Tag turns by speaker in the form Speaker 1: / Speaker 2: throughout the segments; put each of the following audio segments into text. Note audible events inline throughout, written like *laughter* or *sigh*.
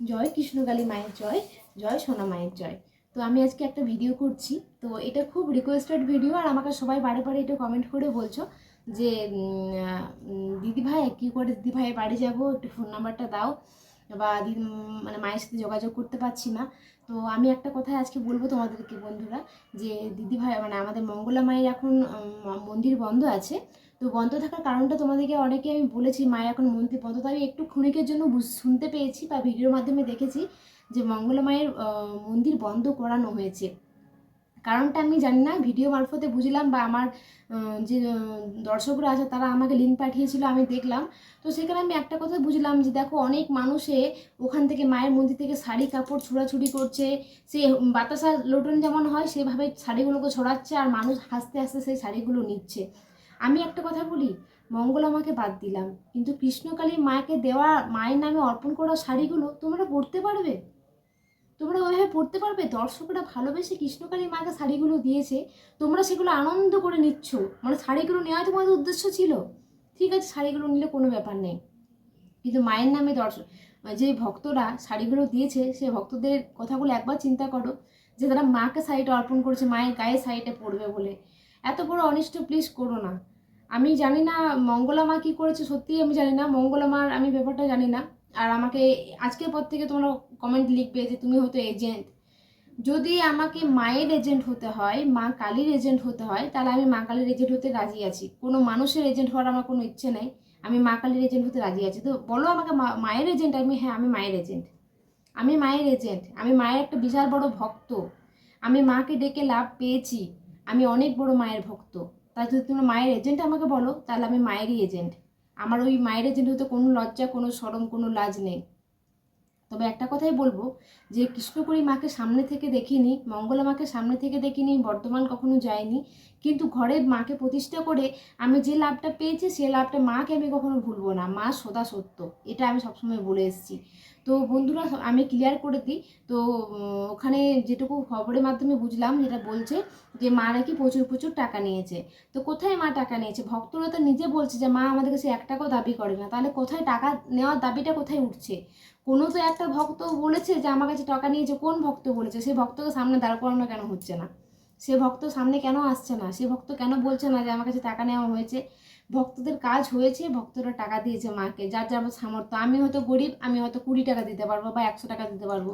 Speaker 1: জয় কৃষ্ণকালী মায়ের জয় জয় সোনা মায়ের জয়। তো আমি আজকে একটা ভিডিও করছি। তো এটা খুব রিকোয়েস্টেড ভিডিও আর আমাকে সবাই বারে বারে এটা কমেন্ট করে বলছো যে দিদিভাই কী করে দিদিভাইয়ের বাড়ি যাব? একটু ফোন নাম্বারটা দাও। বা দিদি মানে মায়ের সাথে যোগাযোগ করতে পারছি না। তো আমি একটা কথা আজকে বলব তোমাদেরকে বন্ধুরা যে দিদিভাই মানে আমাদের মঙ্গলা মায়ের এখন মন্দির বন্ধ আছে। তো বন্ধ থাকার কারণটা তোমাদেরকে অনেকে আমি বলেছি মায়ের এখন মন্দির বন্ধ তো আমি একটু ক্ষণিকের জন্য শুনতে পেয়েছি বা ভিডিওর মাধ্যমে দেখেছি যে মঙ্গলা মায়ের মন্দির বন্ধ করানো হয়েছে। কারণটা আমি জানি না, ভিডিও মারফতে বুঝলাম বা আমার যে দর্শকরা আছে তারা আমাকে লিঙ্ক পাঠিয়েছিল, আমি দেখলাম। তো সেখানে আমি একটা কথা বুঝলাম যে দেখো, অনেক মানুষে ওখান থেকে মায়ের মন্দির থেকে শাড়ি, কাপড় ছুড়াছুড়ি করছে। সে বাতাসা লোটন যেমন হয়, সেভাবে শাড়িগুলোকে ছড়াচ্ছে আর মানুষ হাসতে হাসতে সেই শাড়িগুলো নিচ্ছে। আমি একটা কথা বলি, মঙ্গল আমাকে বাদ দিলাম, কিন্তু কৃষ্ণকালী মাকে দেওয়া, মায়ের নামে অর্পণ করা শাড়িগুলো তোমরা পরতে পারবে? তোমরা ওইভাবে পড়তে পারবে? দর্শকরা ভালোবেসে কৃষ্ণকালী মাকে শাড়িগুলো দিয়েছে, তোমরা সেগুলো আনন্দ করে নিচ্ছ। মানে শাড়িগুলো নেওয়া তোমাদের উদ্দেশ্য ছিল। ঠিক আছে, শাড়িগুলো নিলে কোনো ব্যাপার নেই। কিন্তু মায়ের নামে দর্শক যে ভক্তরা শাড়িগুলো দিয়েছে, সে ভক্তদের কথাগুলো একবার চিন্তা করো, যে তারা মাকে শাড়িটা অর্পণ করেছে, মায়ের গায়ে শাড়িটা পরবে বলে। এত বড় অনিষ্ট প্লিজ করো না। আমি জানি না মঙ্গলা মা কী করেছে, সত্যিই আমি জানি না। মঙ্গলা মার আমি ব্যাপারটা জানি না। আর আমাকে আজকের পর থেকে তোমরা কমেন্ট লিখবে যে তুমি হয়তো এজেন্ট যদি আমাকে মায়ের এজেন্ট হতে হয়, মা কালীর এজেন্ট হতে হয়, তাহলে আমি মা কালীর এজেন্ট হতে রাজি আছি। কোনো মানুষের এজেন্ট হওয়ার আমার কোনো ইচ্ছে নেই। আমি মা কালীর এজেন্ট হতে রাজি আছি। তো বলো আমাকে মায়ের এজেন্ট আমি হ্যাঁ আমি মায়ের এজেন্ট আমি মায়ের এজেন্ট আমি মায়ের একটা বিশাল বড় ভক্ত। আমি মাকে ডেকে লাভ পেয়েছি। আমি অনেক বড় মায়ের ভক্ত। তাই যদি তোমরা মায়ের এজেন্ট আমাকে বলো, তাহলে আমি মায়েরই এজেন্ট আমার ওই মায়ের এজেন্ট হতে কোনো লজ্জা, কোনো সরম কোনো লাজ নেই। তবে একটা কথাই বলব যে কৃষ্ণপুরী মাকে সামনে থেকে দেখিনি, মঙ্গলা মাকে সামনে থেকে দেখিনি, বর্ধমান কখনো যায়নি। কিন্তু ঘরে মাকে প্রতিষ্ঠা করে আমি যে লাভটা পেয়েছি, সে লাভটা মাকে আমি কখনো ভুলবো না। মা সদা সত্য, এটা আমি সবসময় বলে এসেছি। তো বন্ধুরা, আমি ক্লিয়ার করে দিই। তো ওখানে যেটুকু খবরের মাধ্যমে বুঝলাম, যেটা বলছে যে মা নাকি প্রচুর প্রচুর টাকা নিয়েছে। তো কোথায় মা টাকা নিয়েছে? ভক্তরা তো নিজে বলছে যে মা আমাদের কাছে এক টাকাও দাবি করে না। তাহলে কোথায় টাকা নেওয়ার দাবিটা কোথায় উঠছে? কোনো তো একটা ভক্ত বলেছে যে, আমার কাছে টাকা নিয়েছে কোন ভক্ত বলেছে? সে ভক্তকে সামনে দাঁড় করানো কেন হচ্ছে না? সে ভক্ত সামনে কেন আসছে না? সে ভক্ত কেন বলছে না যে, আমার কাছে টাকা নেওয়া হয়েছে? ভক্তদের কাজ হয়েছে, ভক্তরা টাকা দিয়েছে মাকে। যার যার সামর্থ্য। আমি হয়তো গরিব, আমি হয়তো কুড়ি টাকা দিতে পারব বা একশো টাকা দিতে পারব।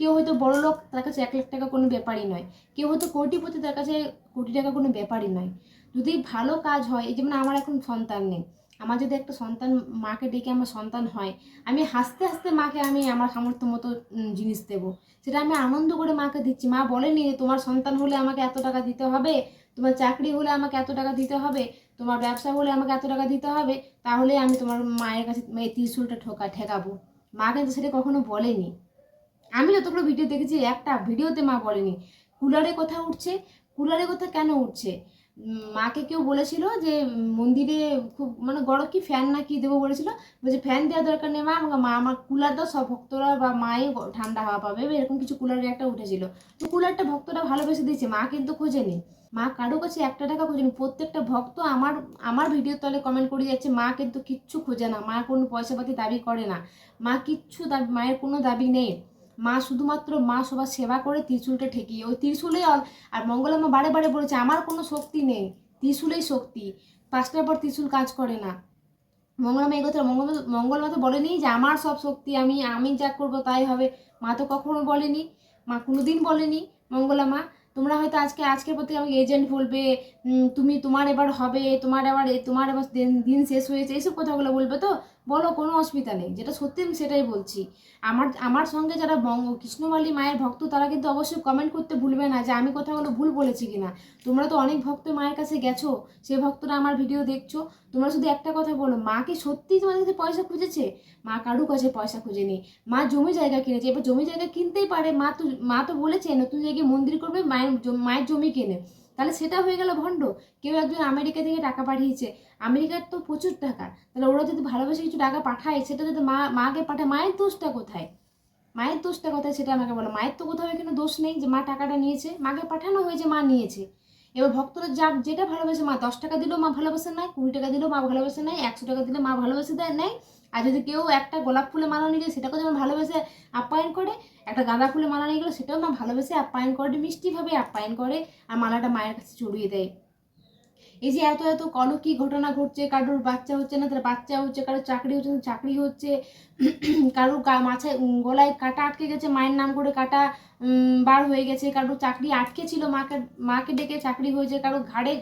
Speaker 1: কেউ হয়তো বড় লোক, তার কাছে এক লাখ টাকা কোনো ব্যাপারই নয়। কেউ হয়তো কোটিপতি, তার কাছে কোটি টাকা কোনো ব্যাপারই নয়। যদি ভালো কাজ হয়, এই যেমন আমার এখন সন্তান নেই। আমার যদি একটা সন্তান মাকে ডেকে আমার সন্তান হয়, আমি হাসতে হাসতে মাকে আমি আমার সামর্থ্য মতো জিনিস দেবো। সেটা আমি আনন্দ করে মাকে দিচ্ছি। মা বলেনি যে তোমার সন্তান হলে আমাকে এত টাকা দিতে হবে, তোমার চাকরি হলে আমাকে এত টাকা দিতে হবে, তোমার ব্যবসা হলে আমাকে এত টাকা দিতে হবে, তাহলে আমি তোমার মায়ের কাছে এই ত্রিশুলটা ঠোকা ঠেকাবো। মা কিন্তু সেটা কখনো বলেনি। আমি যতগুলো ভিডিও দেখেছি, একটা ভিডিওতে মা বলেনি। কুলারের কথা উঠছে? কুলারের কথা কেন উঠছে? মাকে কেউ বলেছিল যে, মন্দিরে খুব মানে বড় কি ফ্যান না কি দেবো বলেছিল। বলছে ফ্যান দেওয়ার দরকার নেই, মা মা, আমার কুলার দাও, সব ভক্তরা বা মাই ঠান্ডা হাওয়া পাবে এরকম কিছু কুলারের একটা উঠেছিল। তো কুলারটা ভক্তরা ভালোবেসে দিয়েছে, মা কিন্তু খোঁজেনি মা কারও কাছে একটা টাকা খোঁজেনি প্রত্যেকটা ভক্ত আমার আমার ভিডিও তলে কমেন্ট করে যাচ্ছে, মা কিন্তু কিচ্ছু খোঁজে না, মা কোনো পয়সাপাতি দাবি করে না। মা কিচ্ছু দাবি, মায়ের কোনো দাবি নেই। মা শুধুমাত্র মা সবার সেবা করে ত্রিশূলটা ঠেকিয়ে, ওই ত্রিশূলে আর মঙ্গলামা বারে বারে বলেছে, আমার কোনো শক্তি নেই, ত্রিশুলেই শক্তি। পাঁচটার পর ত্রিশূল কাজ করে না। মঙ্গলামা কথা মঙ্গল মঙ্গলমা তো বলেনি যে, আমার সব শক্তি, আমি আমি যা করব তাই হবে। মা তো কখনো বলেনি, মা কোনোদিন বলেনি মঙ্গলা মা তোমরা হয়তো আজকে আজকের প্রতি আমাকে এজেন্ট বলবে তুমি তোমার এবার হবে, তোমার এবার তোমার এবার দিন শেষ হয়েছে এইসব কথাগুলো বলবে তো? বলো, কোনো অসুবিধা নেই। যেটা সত্যি আমি সেটাই বলছি। আমার আমার সঙ্গে যারা বঙ্গ কৃষ্ণমালী মায়ের ভক্ত, তারা কিন্তু অবশ্যই কমেন্ট করতে ভুলবে না যে আমি কথাগুলো ভুল বলেছি কিনা। তোমরা তো অনেক ভক্ত মায়ের কাছে গেছো, সে ভক্তরা আমার ভিডিও দেখছ। তোমরা শুধু একটা কথা বলো, মা কি সত্যিই তোমাদের কাছে পয়সা খুঁজেছে? মা কারু কাছে পয়সা খুঁজেনি। মা জমি জায়গা কিনেছে। এবার জমি জায়গা কিনতেই পারে। মা তো মা তো বলেছে নতুন জায়গায় মন্দির করবে, মায়ের মায়ের জমি কেনে। তাহলে সেটা হয়ে গেল ভণ্ড। কেউ একজন আমেরিকা থেকে টাকা পাঠিয়েছে। আমেরিকার তো প্রচুর টাকা। তাহলে ওরা যদি ভালোবেসে কিছু টাকা পাঠায়, সেটা যদি মা, মাকে পাঠায়, মায়ের দোষটা কোথায়? মায়ের দোষটা কোথায় সেটা আমাকে বলো। মায়ের তো কোথাও এখানে দোষ নেই যে মা টাকাটা নিয়েছে। মাকে পাঠানো হয়েছে, মা নিয়েছে। এবার ভক্তরা যা যেটা ভালোবাসে, মা দশ টাকা দিলেও মা ভালোবাসে নেয়, কুড়ি টাকা দিলেও মা ভালোবাসে নেয়, একশো টাকা দিলে মা ভালোবাসে দেয়, নেয়। আর যদি কেউ একটা গোলাপ ফুলে মালা নিয়ে যায়, সেটাকেও যেমন ভালোবেসে আপ্যায়ন করে, একটা গাঁদা ফুলে মালা নিয়ে গেলে সেটাও মা ভালোবেসে আপ্যায়ন করে, মিষ্টিভাবে আপ্যায়ন করে, আর মালাটা মায়ের কাছে চড়িয়ে দেয়। এই যে এত এত কলো কি ঘটনা ঘটছে? কারোর বাচ্চা হচ্ছে না তার বাচ্চা হচ্ছে, কারোর চাকরি হচ্ছে না, চাকরি হচ্ছে। *clears throat* কারোর মাথায় গলায় কাটা আটকে গেছে, মায়ের নাম করে কাটা বার হয়ে গেছে। কারোর চাকরি আটকে ছিল, মাকে মাকে ডেকে চাকরি হয়েছে। কারোর ঘাড়ে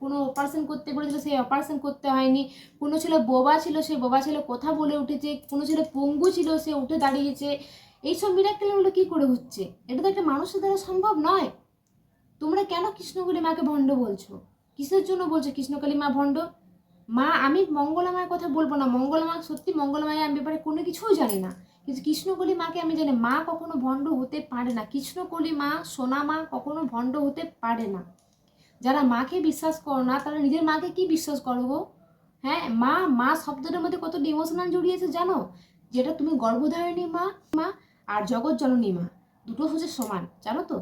Speaker 1: কোনো অপারেশন করতে বলেছিল, সেই অপারেশন করতে হয়নি। কোনো ছেলে বোবা ছিল, সেই বোবা ছেলে কথা বলে উঠেছে। কোনো ছেলে পঙ্গু ছিল, সে উঠে দাঁড়িয়েছে। এইসব মিরাক্কেলগুলো কি করে হচ্ছে? এটা তো একটা মানুষের দ্বারা সম্ভব নয়। তোমরা কেন কৃষ্ণগুলি মাকে ভণ্ড বলছো? কিসের জন্য বলছে কৃষ্ণকালী মা ভণ্ড? মা, আমি মঙ্গলা মায়ের কথা বলব না। মঙ্গলা মা সত্যি মঙ্গলা মায়ের আমি ব্যাপারে কোনো কিছুই জানি না। কিন্তু কৃষ্ণকলি মাকে আমি জানি, মা কখনো ভণ্ড হতে পারে না। কৃষ্ণকলি মা, সোনা মা কখনো ভণ্ড হতে পারে না। যারা মাকে বিশ্বাস করো না, তারা নিজের মাকে কি বিশ্বাস করো গো? হ্যাঁ মা মা শব্দটার মধ্যে কত ইমোশনাল জড়িয়েছে জানো? যেটা তুমি গর্ভধারিণী মা মা আর জগৎ জননী মা, দুটো হচ্ছে সমান, জানো তো?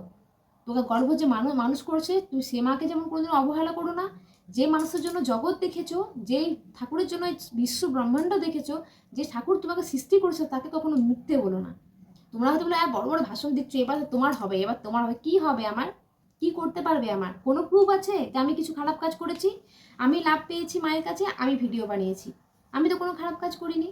Speaker 1: তোকে গর্ভ যে মানুষ মানুষ করেছে তুই সে মাকে যেমন কোনোদিন অবহেলা করো না যে মানুষের জন্য জগৎ দেখেছ যেই ঠাকুরের জন্য বিশ্ব ব্রহ্মাণ্ড দেখেছ যে ঠাকুর তোমাকে সৃষ্টি করেছে তাকে কখনো মিথ্যে বলো না। তোমরা হয়তো বলে "আহ, বড় বড় ভাষণ দিচ্ছ এবার তোমার হবে এবার তোমার হবে কি হবে আমার? কি করতে পারবে আমার? কোনো প্রুফ আছে যে আমি কিছু খারাপ কাজ করেছি? আমি লাভ পেয়েছি মায়ের কাছে আমি ভিডিও বানিয়েছি। আমি তো কোনো খারাপ কাজ করিনি।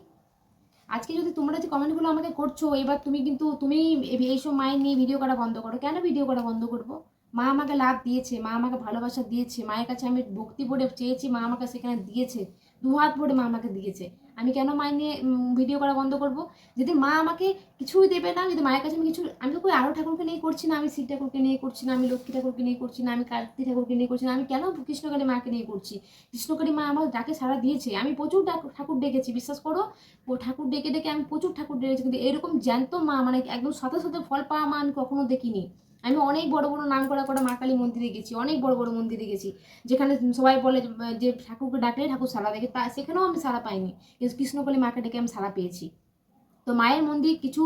Speaker 1: আজকে যদি তোমরা যে কমেন্টগুলো আমাকে করছ, এবার তুমি কিন্তু, তুমি এই- এইসব মায়ের নিয়ে ভিডিও করা বন্ধ করো। কেন ভিডিও করা বন্ধ করব? মা আমাকে লাভ দিয়েছে, মা আমাকে ভালোবাসা দিয়েছে, মায়ের কাছে আমি ভক্তি পড়ে চেয়েছি, মা আমাকে সেখানে দিয়েছে দু হাত ভরে মা আমাকে দিয়েছে। আমি কেন মায়ের নিয়ে ভিডিও করা বন্ধ করব? যদি মা আমাকে কিছুই দেবে না, যদি মায়ের কাছে আমি কিছু, আমি তো কই আরও ঠাকুরকে নিয়ে করছি না, আমি শিব ঠাকুরকে নিয়ে করছি না, আমি লক্ষ্মী ঠাকুরকে নিয়ে করছি না, আমি কার্তিক ঠাকুরকে নিয়ে করছি না, আমি কেন কৃষ্ণকালী মাকে নিয়ে করছি? কৃষ্ণকালী মা আমার ডাকে সারা দিয়েছে, আমি প্রচুর ঠাকুর ডেকেছি, বিশ্বাস করো? ও ঠাকুর ডেকে ডেকে আমি প্রচুর ঠাকুর ডেকেছি, কিন্তু এরকম জ্যান্ত মা মানে একদম সাথে সাথে ফল পাওয়া মা আমি কখনো দেখিনি। আমি অনেক বড় বড় নাম করা করা মা কালী মন্দিরে গেছি, অনেক বড় বড় মন্দিরে গেছি। যেখানে সবাই বলে যে- ঠাকুরকে ডাকলে ঠাকুর সারা দেখে, তা সেখানেও আমি সারা পাইনি। কিন্তু কৃষ্ণকলী মাকে ডেকে আমি সারা পেয়েছি। তো মায়ের মন্দির কিছু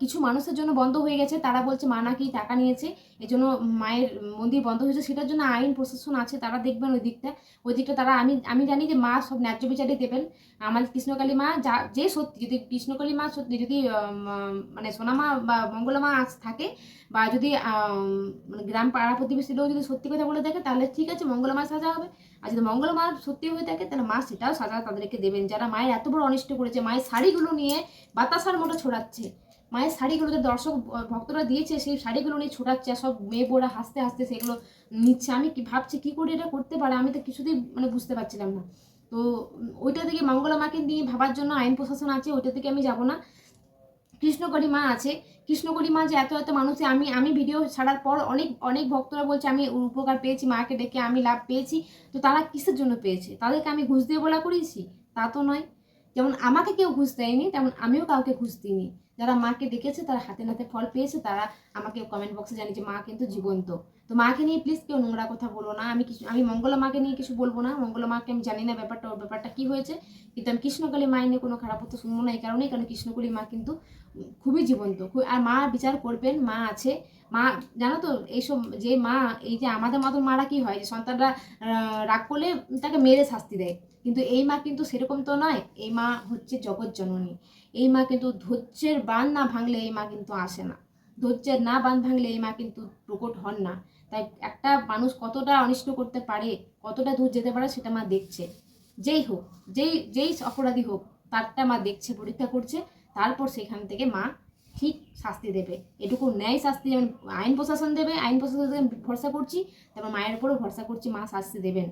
Speaker 1: কিছু মানুষের জন্য বন্ধ হয়ে গেছে। তারা বলছে, মা নাকি টাকা নিয়েছে। এজন্য মায়ের মন্দির বন্ধ হয়েছে। সেটার জন্য আইন প্রশাসন আছে, তারা দেখবেন ওই দিকটা। ওই দিকটা তারা, আমি আমি জানি যে মা সব ন্যায্য বিচারে দেবেন। আমাদের কৃষ্ণকালী মা যা, যে সত্যি, যদি কৃষ্ণকালী মা সত্যি, যদি মানে সোনামা বা মঙ্গলা মা আজ থাকে বা যদি মানে গ্রাম পাড়া প্রতিবেশী লোক যদি সত্যি কথা বলে দেখে, তাহলে ঠিক আছে, মঙ্গলা মা সাজা হবে। আর যদি মঙ্গল মা সত্যি হয়ে থাকে, তাহলে মা সেটাও সাজা তাদেরকে দেবেন। যারা মায়ের এত বড় অনিষ্ট করেছে, মায়ের শাড়িগুলো নিয়ে বাতাসার মতো ছড়াচ্ছে, মায়ের শাড়িগুলো যে দর্শক ভক্তরা দিয়েছে, সেই শাড়িগুলো নিয়ে ছোটাচ্ছে সব মেয়ে বোরা হাসতে হাসতে সেগুলো নিচ্ছে। আমি কি ভাবছি, কি করে এটা করতে পারে? আমি তো কিছুতেই মানে বুঝতে পারছিলাম না। তো ওইটা থেকে মঙ্গলা মাকে নিয়ে ভাবার জন্য আইন প্রশাসন আছে, ওইটা থেকে আমি যাব না। কৃষ্ণকরী মা আছে। কৃষ্ণকরি মা যে এত এত মানুষে, আমি আমি ভিডিও ছাড়ার পর অনেক অনেক ভক্তরা বলছে, আমি উপকার পেয়েছি, মাকে ডেকে আমি লাভ পেয়েছি। তো তারা কিসের জন্য পেয়েছে? তাদেরকে আমি ঘুষ দিয়ে বলা করিয়েছি তা তো নয়। যেমন আমাকে কেউ ঘুষ দেয়নি, তেমন আমিও কাউকে ঘুষ দিইনি। যারা মাকে ডেকেছে, তারা হাতে নাতে ফল পেয়েছে, তারা আমাকে কমেন্ট বক্সে জানিয়েছে, মা কিন্তু জীবন্ত। তো মাকে নিয়ে প্লিজ কেউ নোংরা কথা বলো না। আমি কিছু আমি মঙ্গলা মাকে নিয়ে কিছু বলব না। মঙ্গলা মাকে আমি জানি না ব্যাপারটা, ওর ব্যাপারটা কি হয়েছে। কিন্তু আমি কৃষ্ণকালী মায়ের নিয়ে কোনো খারাপ হতে শুনব না এই কারণেই। কারণ কৃষ্ণকালী মা কিন্তু খুবই জীবন্ত। আর মা বিচার করবেন, মা আছে। মা জানো তো, এইসব যে মা, এই যে আমাদের মতো মারা কি হয়? যে সন্তানরা রাগ করলে তাকে মেরে শাস্তি দেয়। কিন্তু এই মা কিন্তু সেরকম তো নয়। এই মা হচ্ছে জগৎ জননী। এই মা কিন্তু ধৈর্যের বান না ভাঙলে এই মা কিন্তু আসে না। ধৈর্যের না বান ভাঙলে এই মা কিন্তু প্রকট হন না। তাই একটা মানুষ কতটা অনিষ্ট করতে পারে, কতটা দূর যেতে পারে সেটা মা দেখছে। যেই হোক, যেই যেই অপরাধী হোক, তারটা মা দেখছে, পরীক্ষা করছে, তারপর সেখান থেকে মা ঠিক শাস্তি দেবে। এটুকু ন্যায় শাস্তি যেমন আইন প্রশাসন দেবে, আইন প্রশাসনকে আমি ভরসা করছি তারপর মায়ের উপরও ভরসা করছি, মা শাস্তি দেবেন।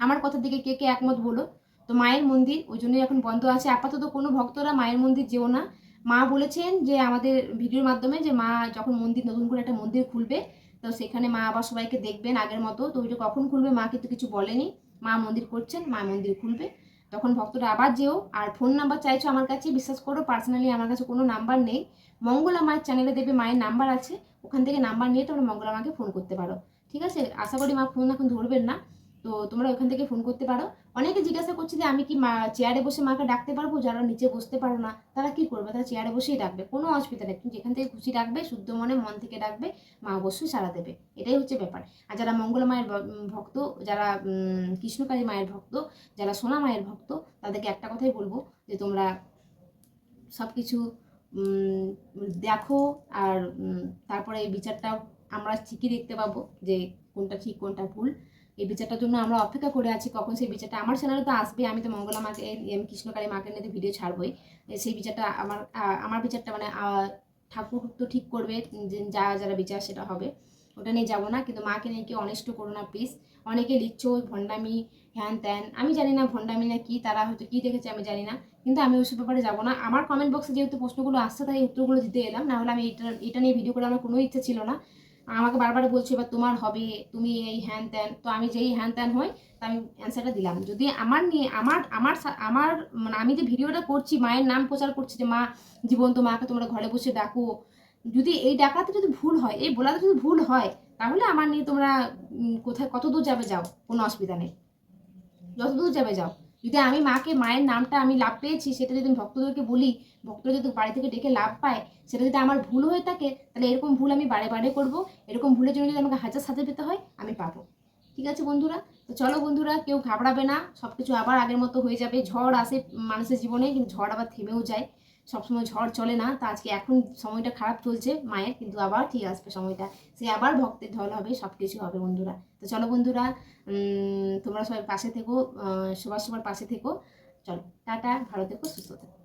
Speaker 1: আমার কথার দিকে কে কে একমত বলো? তো মায়ের মন্দির ওই জন্যই এখন বন্ধ আছে। আপাতত কোনো ভক্তরা মায়ের মন্দির যেও না। মা বলেছেন যে আমাদের ভিডিওর মাধ্যমে যে মা যখন মন্দির নতুন করে একটা মন্দির খুলবে তো সেখানে মা আবার সবাইকে দেখবেন আগের মতো। তো ওইটা কখন খুলবে মা কিন্তু কিছু বলেনি। মা মন্দির করছেন, মা মন্দির খুলবে। তখন ভক্তরা আবার যেও। আর ফোন নাম্বার চাইছো আমার কাছে, বিশ্বাস করো পার্সোনালি আমার কাছে কোনো নাম্বার নেই। মঙ্গলা চ্যানেলে দেবে মায়ের নাম্বার আছে। ওখান থেকে নাম্বার নিয়ে তোমরা মঙ্গলা মাকে ফোন করতে পারো। ঠিক আছে? আশা করি মা ফোন এখন ধরবেন না। তো তোমরা ওখান থেকে ফোন করতে পারো। অনেকে জিজ্ঞাসা করছে যে, আমি কি মা চেয়ারে বসে মাকে ডাকতে পারব? যারা নিচে বসতে পারো না, তারা কি করবে? তারা চেয়ারে বসেই ডাকবে। কোনো অসুবিধা নেই। তুমি যেখান থেকে খুশি ডাকবে, শুদ্ধ মনে মন থেকে ডাকবে, মা অবশ্যই সাড়া দেবে। এটাই হচ্ছে ব্যাপার। আর যারা মঙ্গলা মায়ের ভক্ত, যারা কৃষ্ণকালী মায়ের ভক্ত, যারা সোনা মায়ের ভক্ত, তাদেরকে একটা কথাই বলব যে, তোমরা সব কিছু দেখো আর তারপরে এই বিচারটা আমরা ঠিকই দেখতে পাবো যে কোনটা ঠিক, কোনটা ভুল। এই বিচারটার জন্য আমরা অপেক্ষা করে আছি, কখন সেই বিচারটা আমার চ্যানেলে তো আসবে, আমি তো মঙ্গলা মাকে, এম কৃষ্ণকালী মাকে নিয়ে ভিডিও ছাড়বই। সেই বিচারটা আমার আমার বিচারটা মানে ঠাকুর তো ঠিক করবে, যে যারা বিচার সেটা হবে। ওটা নিয়ে যাব না, কিন্তু মাকে নিয়ে কেউ অনিষ্ট করো না প্লিজ অনেকে লিখছো ওই ভণ্ডামি, হ্যান ত্যান। আমি জানি না ভণ্ডামি না কি, তারা হয়তো কী দেখেছে আমি জানি না, কিন্তু আমি ওইসব ব্যাপারে যাব না। আমার কমেন্ট বক্সে যেহেতু প্রশ্নগুলো আসছে, তাই উত্তরগুলো দিতে এলাম না হলে আমি এটা এটা নিয়ে ভিডিও করে আমার কোনো ইচ্ছা ছিল না। আমাকে বারবার বলছো, এবার তোমার হবে, তুমি এই হ্যান ত্যান। তো আমি যেই হ্যান ত্যান হই, তা আমি অ্যান্সারটা দিলাম। যদি আমার নিয়ে, আমার আমার আমার মানে আমি যে ভিডিওটা করছি, মায়ের নাম প্রচার করছি যে, মা, জীবন্ত মাকে তোমরা ঘরে বসে ডাকো। যদি এই ডাকাতে যদি ভুল হয়, এই বলাতে যদি ভুল হয়, তাহলে আমার নিয়ে তোমরা কোথায়, কত দূর যাবে যাও? কোনো অসুবিধা নেই। যত দূর যাবে যাও। যদি আমি মাকে, মায়ের নামটা আমি লাভ পেয়েছি, সেটা যদি আমি ভক্তদেরকে বলি, ভক্তরা যদি বাড়ি থেকে ডেকে লাভ পায়, সেটা যদি আমার ভুল হয়ে থাকে, তাহলে এরকম ভুল আমি বারে বারে করব। এরকম ভুলের জন্য যদি আমাকে হাজার সাজা পেতে হয়, আমি পাবো। ঠিক আছে বন্ধুরা? তো চলো বন্ধুরা, কেউ ঘাবড়াবে না সব কিছু আবার আগের মতো হয়ে যাবে। ঝড় আসে মানুষের জীবনে, কিন্তু ঝড় আবার থেমেও যায়। সবসময় ঝড় চলে না, তা আজকে এখন সময়টা খারাপ চলছে মায়ের, কিন্তু আবার ঠিক আসবে সময়টা। সে আবার ভক্তের ঢল হবে সব কিছু হবে বন্ধুরা। তো চলো বন্ধুরা তোমরা সবাই পাশে থেকো সবার সবার পাশে থেকো। চলো, টাটা, ভালো থেকো, সুস্থ থেকো।